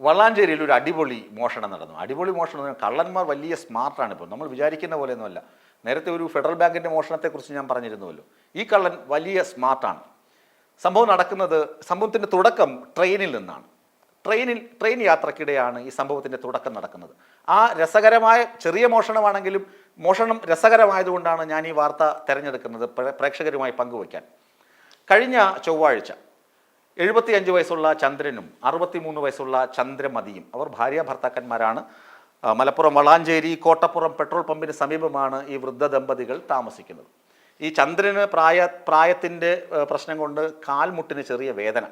വളാഞ്ചേരിയിൽ ഒരു അടിപൊളി മോഷണം നടന്നു. അടിപൊളി മോഷണം കള്ളന്മാർ വലിയ സ്മാർട്ടാണ് ഇപ്പോൾ. നമ്മൾ വിചാരിക്കുന്ന പോലെയൊന്നുമല്ല. നേരത്തെ ഒരു ഫെഡറൽ ബാങ്കിന്റെ മോഷണത്തെക്കുറിച്ച് ഞാൻ പറഞ്ഞിരുന്നുവല്ലോ. ഈ കള്ളൻ വലിയ സ്മാർട്ടാണ്. സംഭവം നടക്കുന്നത് സംഭവത്തിന്റെ തുടക്കം ട്രെയിനിൽ നിന്നാണ്. ട്രെയിനിൽ ട്രെയിൻ യാത്രക്കിടെയാണ് ഈ സംഭവത്തിന്റെ തുടക്കം നടക്കുന്നത്. ആ രസകരമായ ചെറിയ മോഷണമാണെങ്കിലും മോഷണം രസകരമായതുകൊണ്ടാണ് ഞാൻ ഈ വാർത്ത തിരഞ്ഞെടുക്കുന്നത് പ്രേക്ഷകരുമായി പങ്കുവയ്ക്കാൻ. കഴിഞ്ഞ ചൊവ്വാഴ്ച എഴുപത്തിയഞ്ച് വയസ്സുള്ള ചന്ദ്രനും അറുപത്തിമൂന്ന് വയസ്സുള്ള ചന്ദ്രമതിയും അവർ ഭാര്യ ഭർത്താക്കന്മാരാണ്. മലപ്പുറം വളാഞ്ചേരി കോട്ടപ്പുറം പെട്രോൾ പമ്പിന് സമീപമാണ് ഈ വൃദ്ധ ദമ്പതികൾ താമസിക്കുന്നത്. ഈ ചന്ദ്രന് പ്രായ പ്രായത്തിന്റെ പ്രശ്നം കൊണ്ട് കാൽമുട്ടിന് ചെറിയ വേദന.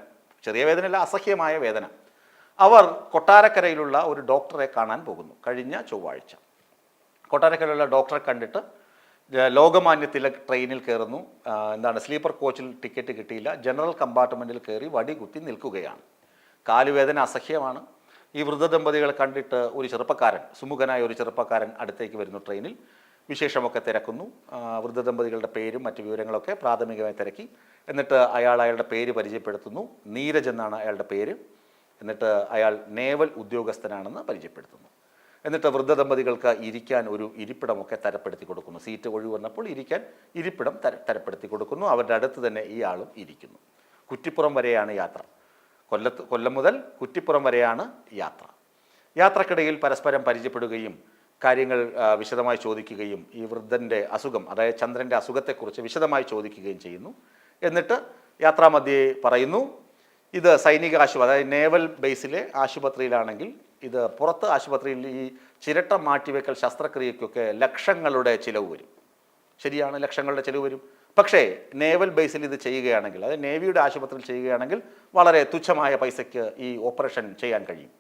ചെറിയ വേദനയല്ല അസഹ്യമായ വേദന. അവർ കൊട്ടാരക്കരയിലുള്ള ഒരു ഡോക്ടറെ കാണാൻ പോകുന്നു കഴിഞ്ഞ ചൊവ്വാഴ്ച. കൊട്ടാരക്കരയിലുള്ള ഡോക്ടറെ കണ്ടിട്ട് ലോകമാന്യ തിലക് ട്രെയിനിൽ കയറുന്നു. എന്താണ് സ്ലീപ്പർ കോച്ചിൽ ടിക്കറ്റ് കിട്ടിയില്ല. ജനറൽ കമ്പാർട്ട്മെന്റിൽ കയറി വടി കുത്തി നിൽക്കുകയാണ്. കാലുവേദന അസഹ്യമാണ്. ഈ വൃദ്ധ ദമ്പതികളെ കണ്ടിട്ട് ഒരു ചെറുപ്പക്കാരൻ സുമുഖനായ ഒരു ചെറുപ്പക്കാരൻ അടുത്തേക്ക് വരുന്നു ട്രെയിനിൽ. വിശേഷമൊക്കെ തിരക്കുന്നു. വൃദ്ധദമ്പതികളുടെ വൃദ്ധ ദമ്പതികളുടെ പേരും മറ്റ് വിവരങ്ങളൊക്കെ പ്രാഥമികമായി തിരക്കി. എന്നിട്ട് അയാൾ അയാളുടെ പേര് പരിചയപ്പെടുത്തുന്നു. നീരജ് എന്നാണ് അയാളുടെ പേര്. എന്നിട്ട് അയാൾ നേവൽ ഉദ്യോഗസ്ഥനാണെന്ന് പരിചയപ്പെടുത്തുന്നു. എന്നിട്ട് വൃദ്ധ ദമ്പതികൾക്ക് ഇരിക്കാൻ ഒരു ഇരിപ്പിടമൊക്കെ തരപ്പെടുത്തി കൊടുക്കുന്നു. സീറ്റ് ഒഴിവ് വന്നപ്പോൾ ഇരിക്കാൻ ഇരിപ്പിടം തര തരപ്പെടുത്തി കൊടുക്കുന്നു. അവരുടെ അടുത്ത് തന്നെ ഈ ആളും ഇരിക്കുന്നു. കുറ്റിപ്പുറം വരെയാണ് യാത്ര. കൊല്ലത്ത് കൊല്ലം മുതൽ കുറ്റിപ്പുറം വരെയാണ് യാത്ര. യാത്രക്കിടയിൽ പരസ്പരം പരിചയപ്പെടുകയും കാര്യങ്ങൾ വിശദമായി ചോദിക്കുകയും ഈ വൃദ്ധന്റെ അസുഖം അതായത് ചന്ദ്രന്റെ അസുഖത്തെക്കുറിച്ച് വിശദമായി ചോദിക്കുകയും ചെയ്യുന്നു. എന്നിട്ട് യാത്രാമധ്യേ പറയുന്നു ഇത് സൈനിക ആശുപത്രി അതായത് നേവൽ ബേസിലെ ആശുപത്രിയിലാണെങ്കിൽ ഇത് പുറത്ത് ആശുപത്രിയിൽ ഈ ചിരട്ട മാറ്റിവെക്കൽ ശസ്ത്രക്രിയയ്ക്കൊക്കെ ലക്ഷങ്ങളുടെ ചിലവ് വരും. ശരിയാണ് ലക്ഷങ്ങളുടെ ചിലവ് വരും. പക്ഷേ നേവൽ ബേസിൽ ഇത് ചെയ്യുകയാണെങ്കിൽ അതായത് നേവിയുടെ ആശുപത്രിയിൽ ചെയ്യുകയാണെങ്കിൽ വളരെ തുച്ഛമായ പൈസയ്ക്ക് ഈ ഓപ്പറേഷൻ ചെയ്യാൻ കഴിയും.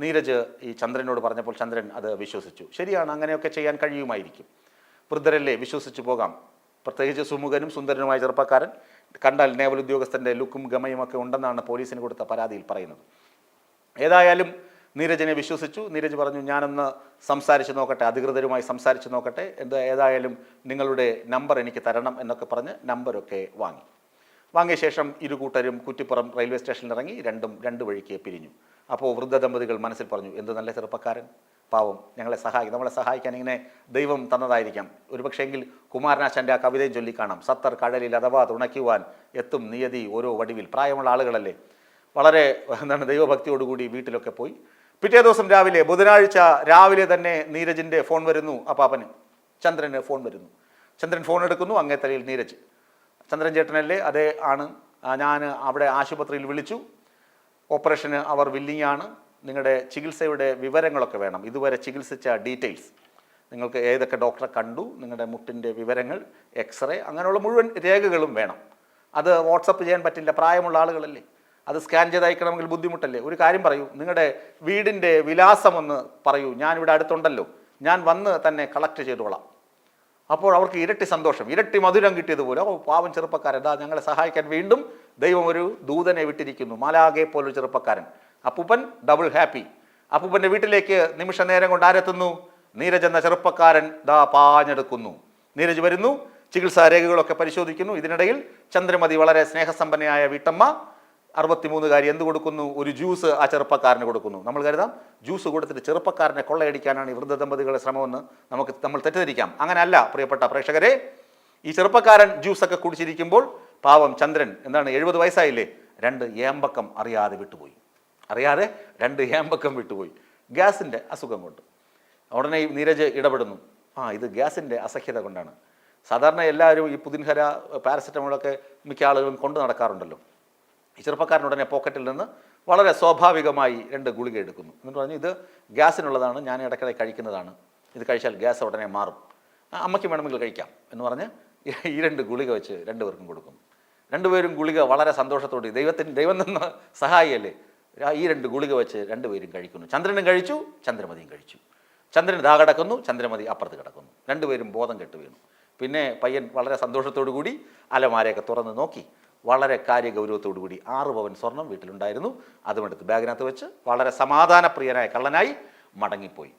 നീരജ് ഈ ചന്ദ്രനോട് പറഞ്ഞപ്പോൾ ചന്ദ്രൻ അത് വിശ്വസിച്ചു. ശരിയാണ് അങ്ങനെയൊക്കെ ചെയ്യാൻ കഴിയുമായിരിക്കും. വൃദ്ധരല്ലേ വിശ്വസിച്ചു പോകാം. പ്രത്യേകിച്ച് സുമുഖനും സുന്ദരനുമായ ചെറുപ്പക്കാരൻ. കണ്ടാൽ നേവൽ ഉദ്യോഗസ്ഥന്റെ ലുക്കും ഗമയും ഒക്കെ ഉണ്ടെന്നാണ് പോലീസിന് കൊടുത്ത പരാതിയിൽ പറയുന്നത്. ഏതായാലും നീരജിനെ വിശ്വസിച്ചു. നീരജ് പറഞ്ഞു ഞാനൊന്ന് സംസാരിച്ച് നോക്കട്ടെ അധികൃതരുമായി സംസാരിച്ച് നോക്കട്ടെ. എന്താ ഏതായാലും നിങ്ങളുടെ നമ്പർ എനിക്ക് തരണം എന്നൊക്കെ പറഞ്ഞ് നമ്പരൊക്കെ വാങ്ങി. വാങ്ങിയ ശേഷം ഇരു കൂട്ടരും കുറ്റിപ്പുറം റെയിൽവേ സ്റ്റേഷനിൽ ഇറങ്ങി രണ്ടും രണ്ട് വഴിക്ക് പിരിഞ്ഞു. അപ്പോൾ വൃദ്ധ ദമ്പതികൾ മനസ്സിൽ പറഞ്ഞു എന്ത് നല്ല ചെറുപ്പക്കാരൻ. പാവം ഞങ്ങളെ സഹായിക്കും നമ്മളെ സഹായിക്കാൻ ഇങ്ങനെ ദൈവം തന്നതായിരിക്കാം. ഒരുപക്ഷെങ്കിൽ കുമാരനാശാന്റെ ആ കവിതയും ചൊല്ലിക്കാണാം സത്തർ കടലിൽ അഥവാ തുണയ്ക്കുവാൻ എത്തും നിയതി ഓരോ വടിവിൽ. പ്രായമുള്ള ആളുകളല്ലേ? വളരെ എന്താണ് ദൈവഭക്തിയോടുകൂടി വീട്ടിലൊക്കെ പോയി. പിറ്റേ ദിവസം രാവിലെ ബുധനാഴ്ച രാവിലെ തന്നെ നീരജിന്റെ ഫോൺ വരുന്നു അപ്പാപ്പന്. ചന്ദ്രന് ഫോൺ വരുന്നു. ചന്ദ്രൻ ഫോൺ എടുക്കുന്നു അങ്ങേ തലയിൽ നീരജ്. ചന്ദ്രൻ ചേട്ടനല്ലേ? അതേ ആണ്. ഞാൻ അവിടെ ആശുപത്രിയിൽ വിളിച്ചു. ഓപ്പറേഷന് അവർ വില്ലിങ്ങാണ്. നിങ്ങളുടെ ചികിത്സയുടെ വിവരങ്ങളൊക്കെ വേണം. ഇതുവരെ ചികിത്സിച്ച ഡീറ്റെയിൽസ്. നിങ്ങൾക്ക് ഏതൊക്കെ ഡോക്ടറെ കണ്ടു നിങ്ങളുടെ മുട്ടിന്റെ വിവരങ്ങൾ എക്സ്റേ അങ്ങനെയുള്ള മുഴുവൻ രേഖകളും വേണം. അത് വാട്സപ്പ് ചെയ്യാൻ പറ്റില്ല. പ്രായമുള്ള ആളുകളല്ലേ? അത് സ്കാൻ ചെയ്ത് അയക്കണമെങ്കിൽ ബുദ്ധിമുട്ടല്ലേ? ഒരു കാര്യം പറയൂ. നിങ്ങളുടെ വീടിന്റെ വിലാസം ഒന്ന് പറയൂ. ഇവിടെ അടുത്തുണ്ടല്ലോ. ഞാൻ വന്ന് തന്നെ കളക്ട് ചെയ്തോളാം. അപ്പോൾ അവർക്ക് ഇരട്ടി സന്തോഷം. ഇരട്ടി മധുരം കിട്ടിയതുപോലെ ഓ പാവം ചെറുപ്പക്കാരൻ. ഞങ്ങളെ സഹായിക്കാൻ വീണ്ടും ദൈവം ഒരു ദൂതനെ വിട്ടിരിക്കുന്നു. മാലാകെ പോലൊരു ചെറുപ്പക്കാരൻ. അപ്പൂപ്പൻ ഡബിൾ ഹാപ്പി അപ്പൂപ്പന്റെ വീട്ടിലേക്ക് നിമിഷ നേരം കൊണ്ട് ആരെത്തുന്നു? നീരജ് എന്ന ചെറുപ്പക്കാരൻ ദാ പാഞ്ഞെടുക്കുന്നു. നീരജ് വരുന്നു. ചികിത്സാ രേഖകളൊക്കെ പരിശോധിക്കുന്നു. ഇതിനിടയിൽ ചന്ദ്രമതി വളരെ സ്നേഹസമ്പന്നയായ വീട്ടമ്മ അറുപത്തിമൂന്നുകാരി എന്ത് കൊടുക്കുന്നു? ഒരു ജ്യൂസ് ആ ചെറുപ്പക്കാരന് കൊടുക്കുന്നു. നമ്മൾ കരുതാം ജ്യൂസ് കൊടുത്തിട്ട് ചെറുപ്പക്കാരനെ കൊള്ളയടിക്കാനാണ് ഈ വൃദ്ധ ദമ്പതികളുടെ ശ്രമമെന്ന് നമുക്ക് നമ്മൾ തെറ്റിദ്ധരിക്കാം. അങ്ങനെയല്ല പ്രിയപ്പെട്ട പ്രേക്ഷകരെ. ഈ ചെറുപ്പക്കാരൻ ജ്യൂസൊക്കെ കുടിച്ചിരിക്കുമ്പോൾ പാവം ചന്ദ്രൻ എന്താണ് എഴുപത് വയസ്സായില്ലേ? രണ്ട് ഏമ്പക്കം അറിയാതെ വിട്ടുപോയി. അറിയാതെ രണ്ട് ഏമ്പക്കം വിട്ടുപോയി. ഗ്യാസിന്റെ അസുഖം കൊണ്ട്. ഉടനെ നീരജ് ഇടപെടുന്നു. ആ ഇത് ഗ്യാസിന്റെ അസഹ്യത കൊണ്ടാണ്. സാധാരണ എല്ലാവരും ഈ പുതിൻഹര പാരസെറ്റമോളൊക്കെ മിക്ക ആളുകളും കൊണ്ടു നടക്കാറുണ്ടല്ലോ. ഈ ചെറുപ്പക്കാരൻ ഉടനെ പോക്കറ്റിൽ നിന്ന് വളരെ സ്വാഭാവികമായി രണ്ട് ഗുളിക എടുക്കുന്നു. എന്നിട്ട് പറഞ്ഞു ഇത് ഗ്യാസിനുള്ളതാണ് ഞാൻ ഇടയ്ക്കിടെ കഴിക്കുന്നതാണ്. ഇത് കഴിച്ചാൽ ഗ്യാസ് ഉടനെ മാറും. അമ്മയ്ക്ക് വേണമെങ്കിൽ കഴിക്കാം. എന്ന് പറഞ്ഞ് ഈ- രണ്ട് ഗുളിക വെച്ച് രണ്ടുപേർക്കും കൊടുക്കുന്നു. രണ്ടുപേരും ഗുളിക വളരെ സന്തോഷത്തോടെ ദൈവത്തിന് ദൈവം നിന്ന് സഹായിയല്ലേ? ഈ രണ്ട് ഗുളിക വെച്ച് രണ്ടുപേരും കഴിക്കുന്നു. ചന്ദ്രനും കഴിച്ചു ചന്ദ്രമതിയും കഴിച്ചു. ചന്ദ്രൻ ദാ കിടക്കുന്നു ചന്ദ്രമതി അപ്പുറത്ത് കിടക്കുന്നു. രണ്ടുപേരും ബോധം കെട്ട് വീണു. പിന്നെ പയ്യൻ വളരെ സന്തോഷത്തോടു കൂടി അലമാരയൊക്കെ തുറന്ന് നോക്കി. വളരെ കാര്യഗൗരവത്തോടുകൂടി ആറ് പവൻ സ്വർണം വീട്ടിലുണ്ടായിരുന്നു. അതുമെടുത്ത് ബാഗിനകത്ത് വെച്ച് വളരെ സമാധാനപ്രിയനായ കള്ളനായി മടങ്ങിപ്പോയി.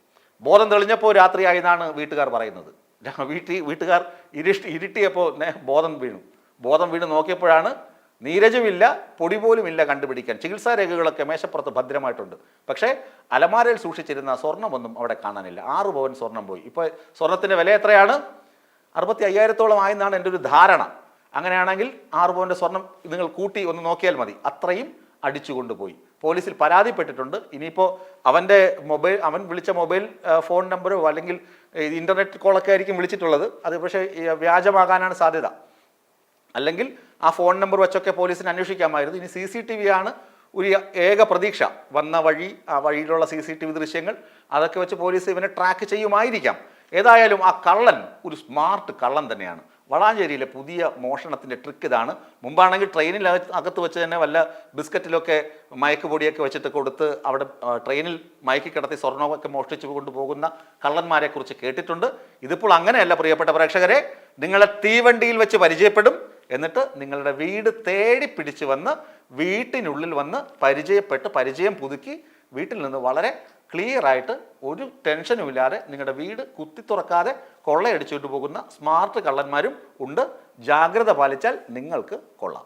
ബോധം തെളിഞ്ഞപ്പോൾ രാത്രിയായി എന്നാണ് വീട്ടുകാർ പറയുന്നത്. വീട്ടിൽ വീട്ടുകാർ ഇരിഷ്ടി ഇരുട്ടിയപ്പോൾ ബോധം വീണു. ബോധം വീണ് നോക്കിയപ്പോഴാണ് നീരജുമില്ല പൊടി പോലും ഇല്ല കണ്ടുപിടിക്കാൻ. ചികിത്സാ രേഖകളൊക്കെ മേശപ്പുറത്ത് ഭദ്രമായിട്ടുണ്ട്. പക്ഷേ അലമാരയിൽ സൂക്ഷിച്ചിരുന്ന സ്വർണമൊന്നും അവിടെ കാണാനില്ല. ആറ് പവൻ സ്വർണം പോയി. ഇപ്പോൾ സ്വർണത്തിന്റെ വില എത്രയാണ്? അറുപത്തി അയ്യായിരത്തോളം ആയെന്നാണ് എന്റെ ഒരു ധാരണ. അങ്ങനെയാണെങ്കിൽ ആറ് പോയിന്റ് സ്വർണം നിങ്ങൾ കൂട്ടി ഒന്ന് നോക്കിയാൽ മതി. അത്രയും അടിച്ചു കൊണ്ടുപോയി പോലീസിൽ പരാതിപ്പെട്ടിട്ടുണ്ട്. ഇനിയിപ്പോൾ അവന്റെ മൊബൈൽ അവൻ വിളിച്ച മൊബൈൽ ഫോൺ നമ്പറോ അല്ലെങ്കിൽ ഇന്റർനെറ്റ് കോളൊക്കെ ആയിരിക്കും വിളിച്ചിട്ടുള്ളത്. അത് പക്ഷേ വ്യാജമാകാനാണ് സാധ്യത. അല്ലെങ്കിൽ ആ ഫോൺ നമ്പർ വെച്ചൊക്കെ പോലീസിന് അന്വേഷിക്കാമായിരുന്നു. ഇനി സി സി ടി വി ആണ് ഒരു ഏക പ്രതീക്ഷ. വന്ന വഴി ആ വഴിയിലുള്ള സി സി ടി വി ദൃശ്യങ്ങൾ അതൊക്കെ വെച്ച് പോലീസ് ഇവനെ ട്രാക്ക് ചെയ്യുമായിരിക്കാം. ഏതായാലും ആ കള്ളൻ ഒരു സ്മാർട്ട് കള്ളൻ തന്നെയാണ്. വളാഞ്ചേരിയിലെ പുതിയ മോഷണത്തിന്റെ ട്രിക്ക് ഇതാണ്. മുമ്പാണെങ്കിൽ ട്രെയിനിൽ അക- അകത്ത് വെച്ച് തന്നെ വല്ല ബിസ്ക്കറ്റിലൊക്കെ മയക്ക് പൊടിയൊക്കെ വെച്ചിട്ട് കൊടുത്ത് അവിടെ ട്രെയിനിൽ മയക്കി കിടത്തി സ്വർണമൊക്കെ മോഷ്ടിച്ചു കൊണ്ടുപോകുന്ന കള്ളന്മാരെ കുറിച്ച് കേട്ടിട്ടുണ്ട്. ഇതിപ്പോൾ അങ്ങനെയല്ല പ്രിയപ്പെട്ട പ്രേക്ഷകരെ. നിങ്ങളെ തീവണ്ടിയിൽ വെച്ച് പരിചയപ്പെടും. എന്നിട്ട് നിങ്ങളുടെ വീട് തേടി പിടിച്ച് വന്ന് വീട്ടിനുള്ളിൽ വന്ന് പരിചയപ്പെട്ട് പരിചയം പുതുക്കി വീട്ടിൽ നിന്ന് വളരെ ക്ലിയർ ആയിട്ട് ഒരു ടെൻഷനും ഇല്ലാതെ നിങ്ങളുടെ വീട് കുത്തി തുറക്കാതെ കൊള്ളയടിച്ചിട്ട് പോകുന്ന സ്മാർട്ട് കള്ളന്മാരും ഉണ്ട്. ജാഗ്രത പാലിച്ചാൽ നിങ്ങൾക്ക് കൊള്ളാം.